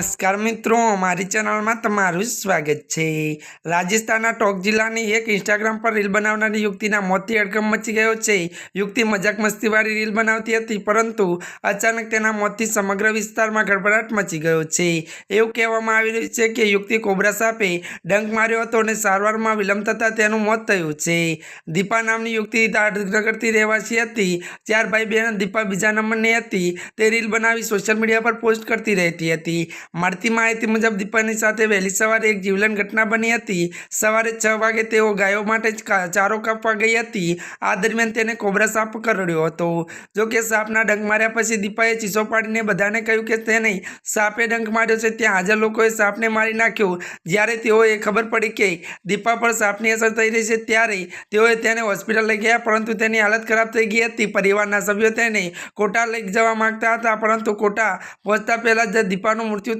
નમસ્કાર મિત્રો, મારી ચેનલમાં તમારું સ્વાગત છે. રાજસ્થાનના ટોક જિલ્લાની એક ઇન્સ્ટાગ્રામ પર રીલ બનાવનારી યુક્તિના મોતથી અડકમ મચી ગયો છે. યુક્તિ મજાક મસ્તીવાળી રીલ બનાવતી હતી, પરંતુ અચાનક તેના મોતથી સમગ્ર વિસ્તારમાં ગડબડાટ મચી ગયો છે. એવું કહેવામાં આવી રહ્યું છે કે યુવતી કોબરા સાપે ડંક માર્યો હતો અને સારવારમાં વિલંબ થતાં તેનું મોત થયું છે. દીપા નામની યુક્તિ દાદનગરથી રહેવાસી હતી. ચાર ભાઈ બહેન દીપા બીજા નંબરની હતી. તે રીલ બનાવી સોશિયલ મીડિયા પર પોસ્ટ કરતી રહેતી હતી. મળતી માહિતી મુજબ દીપાની સાથે વહેલી સવારે એક જીવલેણ ઘટના બની હતી. સવારે છ વાગે તેઓ ગાયો માટે ચારો કાપવા ગઈ હતી. આ દરમિયાન તેને કોબરા સાપ કરડ્યો હતો. જો કે સાપના ડંક માર્યા પછી દીપાએ ચીસો પાડીને બધાને કહ્યું કે તેને સાપે ડંક માર્યો છે ત્યાં હાજર લોકોએ સાપને મારી નાખ્યો. જ્યારે તેઓએ ખબર પડી કે દીપા પર સાપની અસર થઈ રહી છે ત્યારે તેઓએ તેને હોસ્પિટલ લઈ ગયા, પરંતુ તેની હાલત ખરાબ થઈ ગઈ હતી. પરિવારના સભ્યો તેને કોટા લઈ જવા માંગતા હતા, પરંતુ કોટા પહોંચતા પહેલાં જ દીપાનું મૃત્યુ